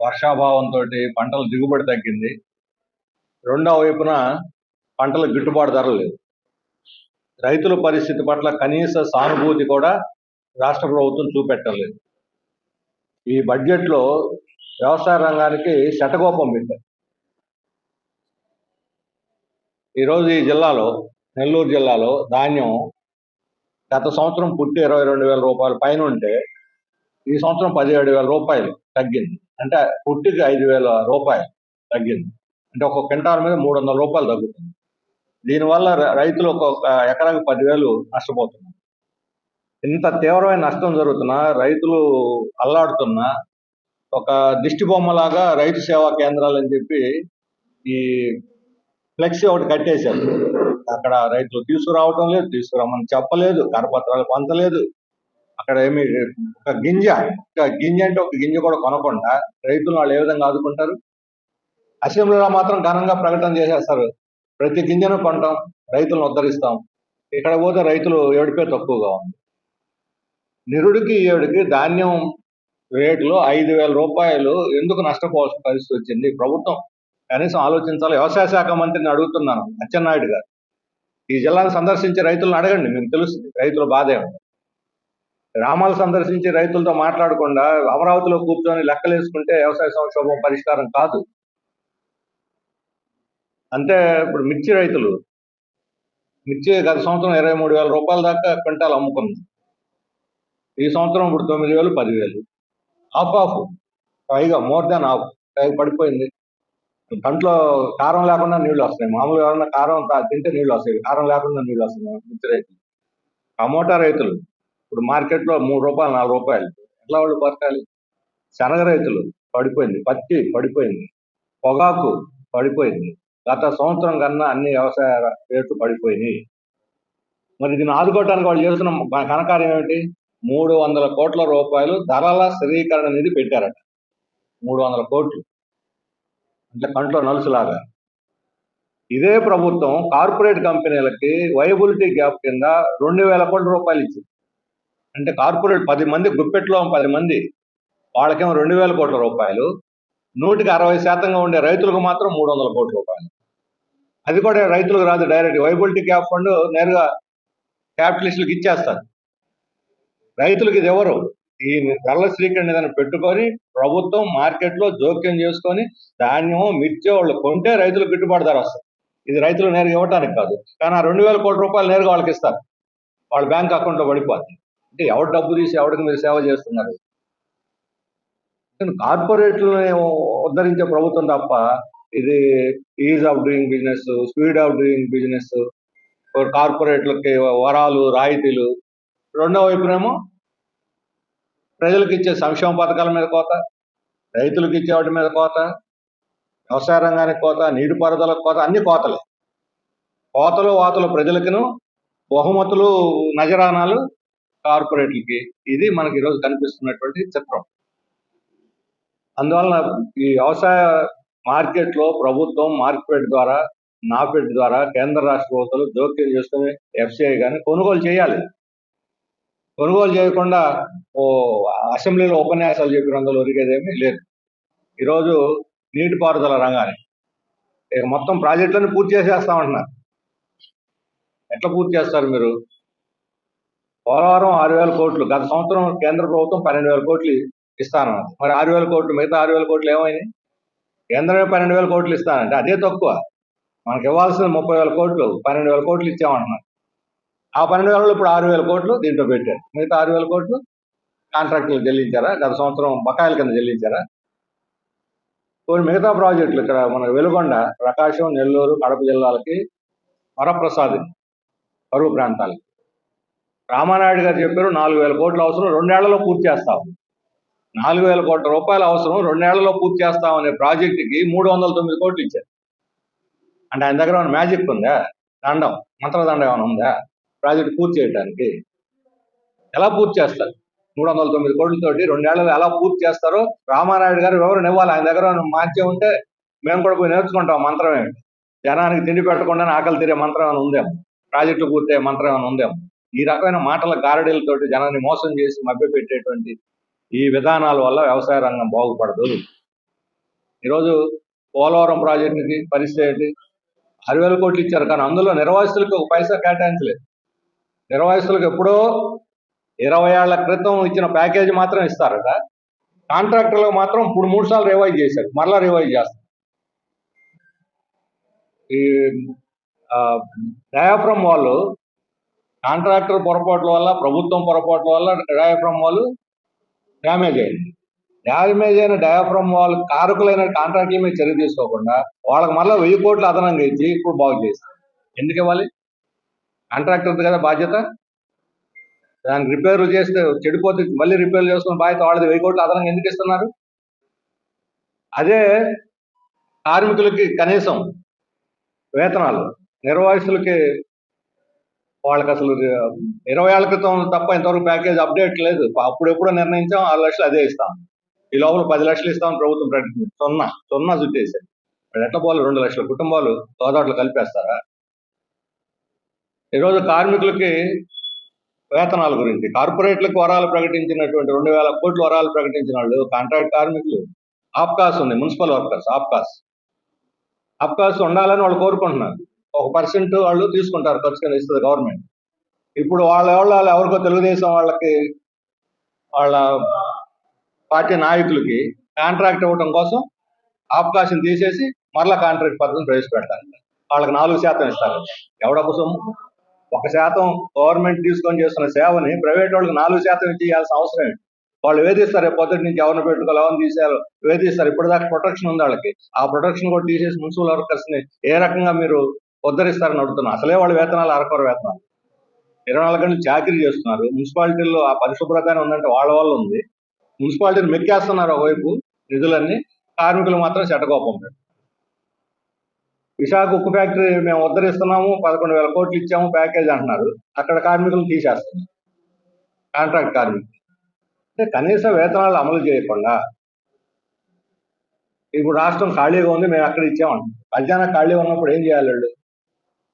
వర్షాభావంతో పంటల దిగుబడి తగ్గింది. రెండవ వైపున పంటల గిట్టుబాటు ధర లేదు రైతుల పరిస్థితి పట్ల కనీస సానుభూతి కూడా రాష్ట్ర ప్రభుత్వం చూపెట్టలేదు ఈ బడ్జెట్లో వ్యవసాయ రంగానికి శటకోపం పెట్టారు. ఈరోజు ఈ జిల్లాలో నెల్లూరు జిల్లాలో ధాన్యం గత సంవత్సరం పుట్టి ఇరవై రెండు వేల రూపాయల పైన ఉంటే ఈ సంవత్సరం పదిహేడు వేల రూపాయలు తగ్గింది. అంటే పుట్టికి ఐదు వేల రూపాయలు తగ్గింది. అంటే ఒక క్వింటాల్ మీద మూడు వందల రూపాయలు తగ్గుతుంది. దీనివల్ల రైతులు ఒక్కొక్క ఎకరాకి పదివేలు నష్టపోతున్నారు. ఇంత తీవ్రమైన నష్టం జరుగుతున్నా రైతులు అల్లాడుతున్నా ఒక దిష్టి బొమ్మలాగా రైతు సేవా కేంద్రాలు అని చెప్పి ఈ ఫ్లెక్సీ ఒకటి కట్టేశారు. అక్కడ రైతులు తీసుకురావటం లేదు తీసుకురామని చెప్పలేదు కరపత్రాలు పంచలేదు. అక్కడ ఏమి ఒక గింజ ఒక గింజ అంటే ఒక గింజ కూడా కొనకుండా రైతులు వాళ్ళు ఏ విధంగా ఆదుకుంటారు? అసెంబ్లీలో మాత్రం ఘనంగా ప్రకటన చేసేస్తారు. ప్రతి గింజను కొంటాం రైతులను ఉద్ధరిస్తాం. ఇక్కడ పోతే రైతులు ఏడుపే తక్కువగా ఉంది? నిరుడికి ఏడుకి ధాన్యం రేటులో ఐదు వేల రూపాయలు ఎందుకు నష్టపోవాల్సిన పరిస్థితి వచ్చింది? ప్రభుత్వం కనీసం ఆలోచించాలి. వ్యవసాయ శాఖ మంత్రిని అడుగుతున్నాను అచ్చెన్నాయుడు గారు. ఈ జిల్లాను సందర్శించి రైతులను అడగండి మీకు తెలుస్తుంది. రైతుల బాధ ఏమిటి గ్రామాలు సందర్శించి రైతులతో మాట్లాడకుండా అమరావతిలో కూర్చొని లెక్కలేసుకుంటే వ్యవసాయ సంక్షోభం పరిష్కారం కాదు. అంటే ఇప్పుడు మిర్చి రైతులు. మిర్చి గత సంవత్సరం ఇరవై మూడు వేల రూపాయల దాకా క్వింటాలు అమ్ముకుంది ఈ సంవత్సరం ఇప్పుడు తొమ్మిది వేలు పదివేలు హాఫ్ ఆఫ్ పైగా మోర్ దాన్ ఆఫ్ పైగా పడిపోయింది. దాంట్లో కారం లేకుండా నీళ్ళు వస్తాయి మామూలుగా కారం తింటే నీళ్ళు వస్తాయి. కారం లేకుండా నీళ్ళు వస్తాయి మిర్చి రైతులు. టమోటా రైతులు. ఇప్పుడు మార్కెట్లో మూడు రూపాయలు నాలుగు రూపాయలు. ఎట్లా వాళ్ళు బతకాలి? శనగ రైతులు పడిపోయింది పత్తి పడిపోయింది పొగాకు పడిపోయింది. గత సంవత్సరం కన్నా అన్ని వ్యవసాయ రేట్లు పడిపోయినాయి. మరి దీన్ని ఆదుకోవడానికి వాళ్ళు చేస్తున్న కనకార్యం ఏమిటి? మూడు వందల కోట్ల రూపాయలు ధరల స్థిరీకరణ నిధి పెట్టారట. మూడు వందల కోట్లు. అంటే కంట్లో నలుసులాగా. ఇదే ప్రభుత్వం కార్పొరేట్ కంపెనీలకి వైబిలిటీ గ్యాప్ కింద రెండు వేల కోట్ల రూపాయలు ఇచ్చింది. అంటే కార్పొరేట్ పది మంది గుప్పెట్లో పది మంది వాళ్ళకేమో రెండు వేల కోట్ల రూపాయలు నూటికి అరవై శాతంగా ఉండే రైతులకు మాత్రం మూడు వందల కోట్ల రూపాయలు. అది కూడా రైతులకు రాదు డైరెక్ట్. వైబిలిటీ క్యాప్ ఫండ్ నేరుగా క్యాపిటలిస్టులకు ఇచ్చేస్తారు. రైతులకు ఇది ఎవరు? ఈ ధరల శ్రీకరణ ఏదైనా పెట్టుకొని ప్రభుత్వం మార్కెట్లో జోక్యం చేసుకొని ధాన్యం మిర్చి వాళ్ళు కొంటే రైతులకు గిట్టుబాటు ధర వస్తుంది. ఇది రైతులు నేరుగా ఇవ్వడానికి కాదు. కానీ ఆ రెండు వేల కోట్ల రూపాయలు నేరుగా వాళ్ళకి ఇస్తారు. వాళ్ళ బ్యాంక్ అకౌంట్లో పడిపోతుంది అంటే ఎవరు డబ్బు తీసి ఎవరికి మీరు సేవ చేస్తున్నారు? కార్పొరేట్లని ఉద్ధరించే ప్రభుత్వం తప్ప ఇది ease of doing business speed of doing business కార్పొరేట్లకి వరాలు రాయితీలు. రెండో వైపునేమో ప్రజలకు ఇచ్చే సంక్షేమ పథకాల మీద కోత రైతులకు ఇచ్చే వాటి మీద కోత వ్యవసాయ రంగానికి కోత నీటిపారుదలకు కోత అన్ని కోతలే. కోతలు వాతలు ప్రజలకును బహుమతులు నజరానాలు కార్పొరేట్లకి ఇది మనకి ఈరోజు కనిపిస్తున్నటువంటి చిత్రం. అందువలన ఈ వ్యవసాయ మార్కెట్లో ప్రభుత్వం మార్కెట్ ద్వారా నాఫెడ్ ద్వారా కేంద్ర రాష్ట్ర ప్రభుత్వాలు జోక్యం చేసుకుని ఎఫ్సిఐ కానీ కొనుగోలు చేయాలి. కొనుగోలు చేయకుండా ఓ అసెంబ్లీలో ఉపన్యాసాలు చెప్పినందులో ఒరిగేదేమీ లేదు. ఈరోజు నీటిపారుదల రంగాన్ని ఇక మొత్తం ప్రాజెక్టులను పూర్తి చేసేస్తామంటున్నారు. ఎట్లా పూర్తి చేస్తారు మీరు? పోలవరం ఆరు వేల కోట్లు గత సంవత్సరం కేంద్ర ప్రభుత్వం పన్నెండు వేల కోట్లు ఇస్తానన్నది మరి ఆరు వేల కోట్లు మిగతా ఆరు వేల కోట్లు ఏమైనాయి కేంద్రమే పన్నెండు వేల కోట్లు ఇస్తానంటే అదే తక్కువ. మనకి ఇవ్వాల్సిన ముప్పై వేల కోట్లు పన్నెండు వేల కోట్లు ఇచ్చామంటున్నారు. ఆ పన్నెండు వేలలో ఇప్పుడు ఆరు వేల కోట్లు దీంట్లో పెట్టారు. మిగతా ఆరు వేల కోట్లు కాంట్రాక్టులు చెల్లించారా? గత సంవత్సరం బకాయిల కింద చెల్లించారా? కొన్ని మిగతా ప్రాజెక్టులు ఇక్కడ మన వెలుగొండ ప్రకాశం నెల్లూరు కడప జిల్లాలకి వరప్రసాద్ కరువు ప్రాంతాలకి. రామానాయుడు గారు చెప్పారు నాలుగు వేల కోట్లు అవసరం రెండేళ్ళలో పూర్తి చేస్తాం. నాలుగు వేల కోట్ల రూపాయలు అవసరం రెండేళ్ళలో పూర్తి చేస్తాం అనే ప్రాజెక్టుకి మూడు వందల తొమ్మిది కోట్లు ఇచ్చారు. అంటే ఆయన దగ్గర ఏమైనా మ్యాజిక్ ఉందా? దండం మంత్రదండం ఏమైనా ఉందా? ప్రాజెక్ట్ పూర్తి చేయడానికి. ఎలా పూర్తి చేస్తారు? మూడు వందల తొమ్మిది కోట్లతోటి రెండేళ్ళలో ఎలా పూర్తి చేస్తారో రామానాయుడు గారు వివరణ ఇవ్వాలి. ఆయన దగ్గర మాధ్యం ఉంటే మేము కూడా పోయి నేర్చుకుంటాం మంత్రం ఏమిటి. జనానికి తిండి పెట్టకుండా ఆకలి తీరే మంత్రం ఏమైనా ఉందేమో? ప్రాజెక్టు పూర్తయ్యే మంత్రం ఏమైనా ఉందేమో? ఈ రకమైన మాటల గారడీలతోటి జనాన్ని మోసం చేసి మభ్యపెట్టేటువంటి ఈ విధానాల వల్ల వ్యవసాయ రంగం బాగుపడదు. ఈరోజు పోలవరం ప్రాజెక్టుకి పరిస్థితి ఏంటి? ఆరు వేల కోట్లు ఇచ్చారు కానీ అందులో నిర్వాసితులకు ఒక పైసా కేటాయించలేదు. నిర్వాసితులకు ఎప్పుడో ఇరవై ఏళ్ళ క్రితం ఇచ్చిన ప్యాకేజీ మాత్రం ఇస్తారట. కాంట్రాక్టర్లకు మాత్రం ఇప్పుడు మూడు సార్లు రివైజ్ చేశారు. మరలా రివైజ్ చేస్తారు. ఈ డయాఫ్రమ్ వాళ్ళు కాంట్రాక్టర్ పొరపాట్ల వల్ల ప్రభుత్వం పొరపాట్ల వల్ల డయాఫ్రమ్ వాళ్ళు డ్యామేజ్ అయింది. డ్యామేజ్ అయిన డయాఫ్రమ్ వాళ్ళు కారకులైన కాంట్రాక్టుల మీద చర్య తీసుకోకుండా వాళ్ళకి మళ్ళీ వెయ్యి కోట్లు అదనంగా ఇచ్చి ఇప్పుడు బాగు చేస్తారు ఎందుకు ఇవ్వాలి? కాంట్రాక్టర్ కదా బాధ్యత. దానికి రిపేర్లు చేస్తే చెడిపోతే మళ్ళీ రిపేర్లు చేసుకున్న బాధ్యత వాళ్ళది. వెయ్యి కోట్లు అదనంగా ఎందుకు ఇస్తున్నారు? అదే కార్మికులకి కనీసం వేతనాలు నిర్వాసితులకి వాళ్ళకి అసలు ఇరవై ఏళ్ళ క్రితం తప్ప ఇంతవరకు ప్యాకేజ్ అప్డేట్ లేదు. అప్పుడెప్పుడో నిర్ణయించాం ఆరు లక్షలు అదే ఇస్తాం. ఈ లోపల పది లక్షలు ఇస్తామని ప్రభుత్వం ప్రకటించింది. సున్నా సున్నా చుట్టేసారు ఇప్పుడు ఎట్ల పోవాలి? రెండు లక్షల. కుటుంబాలు తోదాట్లు కలిపేస్తారా? ఈరోజు కార్మికులకి వేతనాల గురించి కార్పొరేట్లకు వరాలు ప్రకటించినటువంటి రెండు వేల కోట్ల వరాలు ప్రకటించిన వాళ్ళు కాంట్రాక్ట్ కార్మికులు ఆప్కాస్ ఉంది మున్సిపల్ వర్కర్స్ ఆప్కాస్. ఆప్కాస్ ఉండాలని వాళ్ళు కోరుకుంటున్నారు. ఒక పర్సెంట్ వాళ్ళు తీసుకుంటారు ఖర్చు కింద ఇస్తుంది గవర్నమెంట్ ఇప్పుడు వాళ్ళ వాళ్ళు ఎవరికో తెలుగుదేశం వాళ్ళకి వాళ్ళ పార్టీ నాయకులకి కాంట్రాక్ట్ ఇవ్వడం కోసం అవకాశం తీసేసి మరలా కాంట్రాక్ట్ పద్ధతిని ప్రవేశపెడతారు. వాళ్ళకి నాలుగు శాతం ఇస్తారు. ఎవడొక సొమ్ము? ఒక శాతం గవర్నమెంట్ తీసుకొని చేస్తున్న సేవని ప్రైవేట్ వాళ్ళకి నాలుగు శాతం ఇచ్చి ఇవ్వాల్సిన అవసరం ఏంటి? వాళ్ళు వేధిస్తారు రేపు పొద్దుటి నుంచి ఎవరిని పెట్టుకోవాలి ఎవరిని తీసారు వేధిస్తారు. ఇప్పుడు దాకా ప్రొటెక్షన్ ఉంది వాళ్ళకి. ఆ ప్రొటెక్షన్ కూడా తీసేసి మున్సిపల్ వర్కర్స్ని ఏ రకంగా మీరు ఉద్ధరిస్తారని అడుగుతున్నాం. అసలే వాళ్ళ వేతనాలు అరకొర వేతనాలు. ఇరవై నాలుగు గంటలు చాకరీ చేస్తున్నారు. మున్సిపాలిటీల్లో ఆ పరిశుభ్రతనే ఉందంటే వాళ్ళ వల్ల ఉంది. మున్సిపాలిటీని మెక్కేస్తున్నారు ఒకవైపు నిధులన్నీ కార్మికులు మాత్రం చెట్టకోపం విశాఖ ఉక్కు ఫ్యాక్టరీ మేము ఉద్ధరిస్తున్నాము పదకొండు వేల కోట్లు ఇచ్చాము ప్యాకేజ్ అంటున్నారు. అక్కడ కార్మికులు తీసేస్తున్నారు. కాంట్రాక్ట్ కార్మికులు. అంటే కనీస వేతనాలు అమలు చేయకుండా ఇప్పుడు రాష్ట్రం ఖాళీగా ఉంది మేము అక్కడ ఇచ్చామంటాం మధ్యాహ్నం ఖాళీ ఉన్నప్పుడు ఏం చేయాలి వాళ్ళు?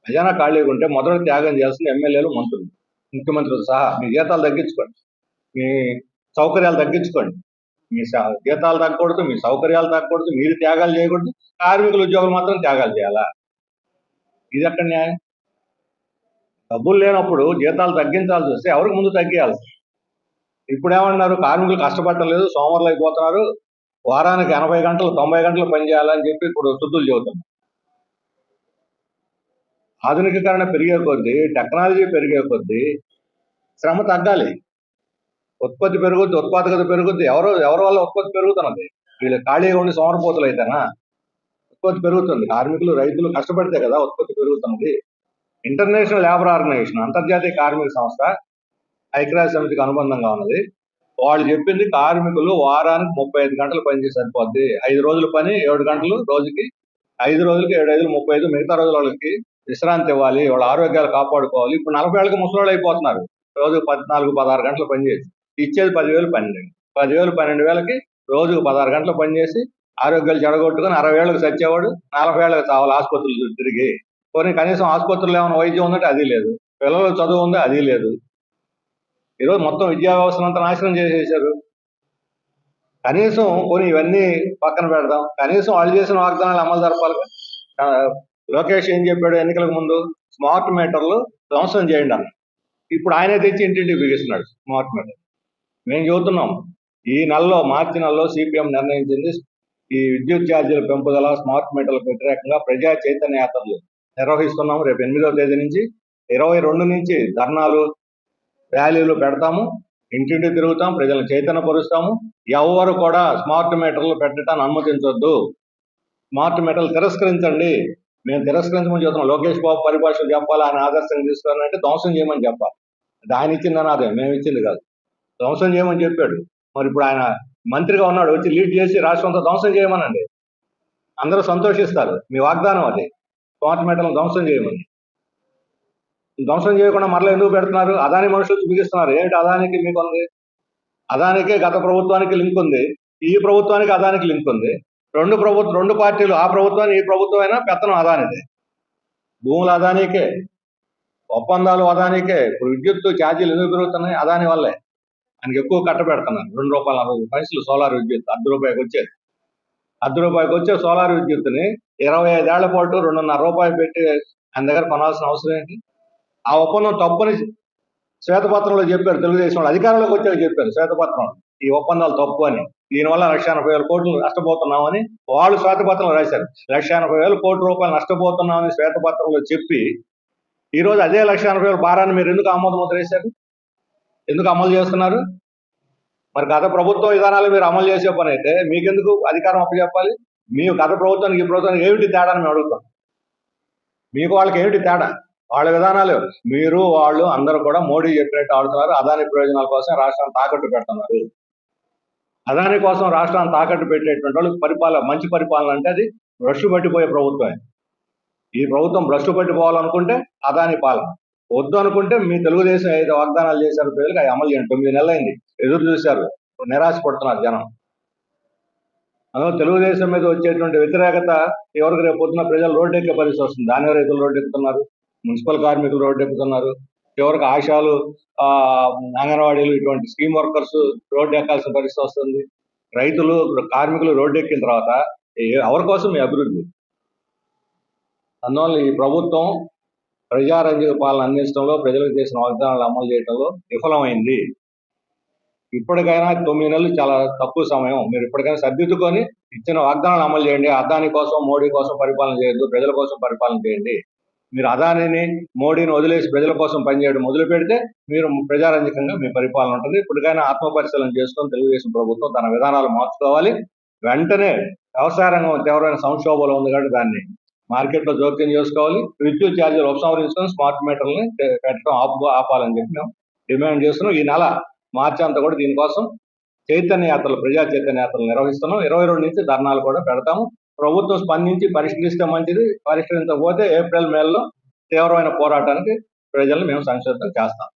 ఖజానా ఖాళీగా ఉంటే మొదట త్యాగం చేయాల్సింది ఎమ్మెల్యేలు మంత్రులు ముఖ్యమంత్రులు సహా. మీ జీతాలు తగ్గించుకోండి. మీ సౌకర్యాలు తగ్గించుకోండి. మీ జీతాలు తగ్గకూడదు మీ సౌకర్యాలు తగ్గకూడదు మీరు త్యాగాలు చేయకూడదు. కార్మికుల ఉద్యోగులు మాత్రం త్యాగాలు చేయాలా? ఇది ఎక్కడ న్యాయం? డబ్బులు లేనప్పుడు జీతాలు తగ్గించాల్సి వస్తే ఎవరికి ముందు తగ్గియాలి? ఇప్పుడు ఏమన్నారు కార్మికులు కష్టపడటం లేదు సోమవారం అయిపోతున్నారు. వారానికి ఎనభై గంటలు తొంభై గంటలు పని చేయాలని చెప్పి ఇప్పుడు శుద్ధులు చెబుతున్నారు. ఆధునికీకరణ పెరిగే కొద్దీ టెక్నాలజీ పెరిగే కొద్దీ శ్రమ తగ్గాలి. ఉత్పత్తి పెరుగుద్ది ఉత్పాదకత పెరుగుద్ది. ఎవరు ఎవరి వల్ల ఉత్పత్తి పెరుగుతున్నది? వీళ్ళు ఖాళీగా ఉండి సోమరపోతులు అయితేనా? ఉత్పత్తి పెరుగుతుంది. కార్మికులు రైతులు కష్టపడితే కదా ఉత్పత్తి పెరుగుతున్నది. ఇంటర్నేషనల్ లేబర్ ఆర్గనైజేషన్ అంతర్జాతీయ కార్మిక సంస్థ ఐక్యరాజ్య సమితికి అనుబంధంగా ఉన్నది. వాళ్ళు చెప్పింది కార్మికులు వారానికి ముప్పై ఐదు గంటలు పనిచేసి సరిపోద్ది. ఐదు రోజుల పని ఏడు గంటలు రోజుకి. ఐదు రోజులకి ఏడు ఐదు ముప్పై ఐదు మిగతా రోజుల వాళ్ళకి విశ్రాంతి ఇవ్వాలి వాళ్ళ ఆరోగ్యాలు కాపాడుకోవాలి. ఇప్పుడు నలభై ఏళ్ళకి ముసలి అయిపోతున్నారు. రోజు పద్నాలుగు పదహారు గంటలు పనిచేసి ఇచ్చేది పదివేలు పన్నెండు పదివేలు పన్నెండు వేలకి రోజుకు పదహారు గంటలు పనిచేసి ఆరోగ్యాలు చెడగొట్టుకుని అరవై ఏళ్ళకి చచ్చేవాడు నలభై ఏళ్ళకి చావాలి ఆసుపత్రులు తిరిగి కొన్ని కనీసం ఆసుపత్రులు ఏమైనా వైద్యం ఉందంటే అది లేదు. పిల్లలు చదువు ఉంది? అది లేదు. ఈరోజు మొత్తం విద్యా వ్యవస్థను అంతా నాశనం చేసేసారు కనీసం కొన్ని ఇవన్నీ పక్కన పెడదాం. కనీసం వాళ్ళు చేసిన వాగ్దానాలు అమలు జరపాలి లోకేష్ ఏం చెప్పాడు ఎన్నికలకు ముందు? స్మార్ట్ మీటర్లు ధ్వంసం చేయండి అన్న ఇప్పుడు ఆయనే తెచ్చి ఇంటింటికి బిగిస్తున్నాడు స్మార్ట్ మీటర్. మేము చెబుతున్నాం ఈ నెలలో మార్చి నెలలో సిపిఎం నిర్ణయించింది. ఈ విద్యుత్ ఛార్జీల పెంపుదల స్మార్ట్ మీటర్లకు వ్యతిరేకంగా ప్రజా చైతన్య యాత్రలు నిర్వహిస్తున్నాము. రేపు ఎనిమిదవ తేదీ నుంచి ఇరవై రెండు నుంచి ధర్నాలు ర్యాలీలు పెడతాము. ఇంటింటి తిరుగుతాం ప్రజలను చైతన్యపరుస్తాము. ఎవరు కూడా స్మార్ట్ మీటర్లు పెట్టడానికి అనుమతించొద్దు. స్మార్ట్ మీటర్లు తిరస్కరించండి. మేము తిరస్కరించమని చెప్తున్నాం లోకేష్ బాబు పరిభాషలు చెప్పాలి? ఆయన ఆదర్శంగా తీసుకోవాలంటే ధ్వంసం చేయమని చెప్పాలి. ఆయన ఇచ్చింది అనాదే మేము ఇచ్చింది కాదు. ధ్వంసం చేయమని చెప్పాడు. మరి ఇప్పుడు ఆయన మంత్రిగా ఉన్నాడు వచ్చి లీడ్ చేసి రాష్ట్రంతో ధ్వంసం చేయమనండి. అందరూ సంతోషిస్తారు. మీ వాగ్దానం అది. స్మార్ట్ మీటర్లను ధ్వంసం చేయమని. ధ్వంసం చేయకుండా మరలా ఎందుకు పెడుతున్నారు? అదాని మనుషులు బిగిస్తున్నారు ఏంటి అదానికి మీకు ఉంది? అదానికే గత ప్రభుత్వానికి లింక్ ఉంది. ఈ ప్రభుత్వానికి అదానికి లింక్ ఉంది. రెండు ప్రభుత్వం రెండు పార్టీలు ఆ ప్రభుత్వం ఈ ప్రభుత్వం అయినా పెత్తనం అదానిదే. భూములు అదానికే ఒప్పందాలు అదానికే ఇప్పుడు విద్యుత్ ఛార్జీలు ఎందుకు పెరుగుతున్నాయి? అదాని వల్లే. ఆయనకి ఎక్కువ కట్టబెడుతున్నారు. రెండు రూపాయల నలభై పైసలు సోలార్ విద్యుత్ అర్ధ రూపాయకు వచ్చేది. అర్ధ రూపాయికి వచ్చే సోలార్ విద్యుత్ని ఇరవై ఐదేళ్ళ పాటు రెండున్నర రూపాయలు పెట్టి ఆయన దగ్గర కొనాల్సిన అవసరం ఏంటి? ఆ ఒప్పందం తప్పని శ్వేతపత్రంలో చెప్పారు తెలుగుదేశం వాళ్ళు. అధికారంలోకి వచ్చాక చెప్పారు శ్వేతపత్రం ఈ ఒప్పందాలు తప్పు అని. దీనివల్ల లక్ష ఎనభై వేల కోట్లు నష్టపోతున్నామని వాళ్ళు శ్వేతపత్రంలో రాశారు. లక్ష ఎనభై వేల కోట్ల రూపాయలు నష్టపోతున్నామని శ్వేతపత్రంలో చెప్పి ఈ రోజు అదే లక్ష ఎనభై వేల భారాన్ని మీరు ఎందుకు ఆమోద ముద్ర వేశారు? ఎందుకు అమలు చేస్తున్నారు? మరి గత ప్రభుత్వ విధానాలు మీరు అమలు చేసే పని అయితే మీకెందుకు అధికారం అప్పచెప్పాలి? మీ గత ప్రభుత్వానికి ఈ ప్రభుత్వానికి ఏమిటి తేడా అని మేము అడుగుతాం. మీకు వాళ్ళకి ఏమిటి తేడా? వాళ్ళ విధానాలు మీరు వాళ్ళు అందరూ కూడా మోడీ చెప్పినట్టు ఆడుతున్నారు. అదాని ప్రయోజనాల కోసం రాష్ట్రాన్ని తాకట్టు పెడుతున్నారు. అదాని కోసం రాష్ట్రాన్ని తాకట్టు పెట్టేటువంటి వాళ్ళు పరిపాలన మంచి పరిపాలన అంటే అది బ్రష్ పట్టిపోయే ప్రభుత్వమే ఈ ప్రభుత్వం భ్రష్టు పట్టిపోవాలనుకుంటే అదాని పాలన. వద్దు అనుకుంటే మీ తెలుగుదేశం ఏదో వాగ్దానాలు చేశారు ప్రజలకు అవి అమలు చేయండి. తొమ్మిది నెలలైంది. ఎదురు చూశారు. నిరాశ పడుతున్నారు జనం. అందులో తెలుగుదేశం మీద వచ్చేటువంటి వ్యతిరేకత ఎవరికి? రేపు పొద్దున ప్రజలు రోడ్డు ఎక్కే పరిస్థితి వస్తుంది. దాని రైతులు రోడ్డు ఎక్కుతున్నారు. మున్సిపల్ కార్మికులు రోడ్డు ఎక్కుతున్నారు. చివరికి ఆశాలు అంగన్వాడీలు ఇటువంటి స్కీమ్ వర్కర్స్ రోడ్డు ఎక్కాల్సిన పరిస్థితి వస్తుంది. రైతులు కార్మికులు రోడ్డు ఎక్కిన తర్వాత ఎవరి కోసం మీ అభివృద్ధి? అందువల్ల ఈ ప్రభుత్వం ప్రజారంజక పాలన అందించడంలో ప్రజలకు చేసిన వాగ్దానాలు అమలు చేయడంలో విఫలమైంది. ఇప్పటికైనా తొమ్మిది నెలలు చాలా తక్కువ సమయం. మీరు ఇప్పటికైనా సర్దిద్దుకొని ఇచ్చిన వాగ్దానాలు అమలు చేయండి. అదాని కోసం మోడీ కోసం పరిపాలన చేయొద్దు. ప్రజల కోసం పరిపాలన చేయండి. మీరు అదానిని మోడీని వదిలేసి ప్రజల కోసం పనిచేయడం మొదలు పెడితే మీరు ప్రజారంజకంగా మీ పరిపాలన ఉంటుంది. ఇప్పటికైనా ఆత్మ పరిశీలన చేసుకొని తెలుగుదేశం ప్రభుత్వం తన విధానాలు మార్చుకోవాలి. వెంటనే వ్యవసాయ రంగం తీవ్రమైన సంక్షోభంలో ఉంది కాబట్టి దాన్ని మార్కెట్లో జోక్యం చేసుకోవాలి. విద్యుత్ ఛార్జీలు ఉపసంహరించుకొని స్మార్ట్ మీటర్లని పెట్టడం ఆపు ఆపాలని చెప్పి మేము డిమాండ్ చేస్తున్నాం. ఈ నెల మార్చి అంతా కూడా దీనికోసం చైతన్య యాత్రలు ప్రజా చైతన్య యాత్రలు నిర్వహిస్తున్నాం. ఇరవై రెండు నుంచి ధర్నాలు కూడా పెడతాము. ప్రభుత్వం స్పందించి పరిష్కరిస్తే మంచిది పరిష్కరించకపోతే ఏప్రిల్ మేలో తీవ్రమైన పోరాటానికి ప్రజలను మేము సంసిద్ధం చేస్తాం.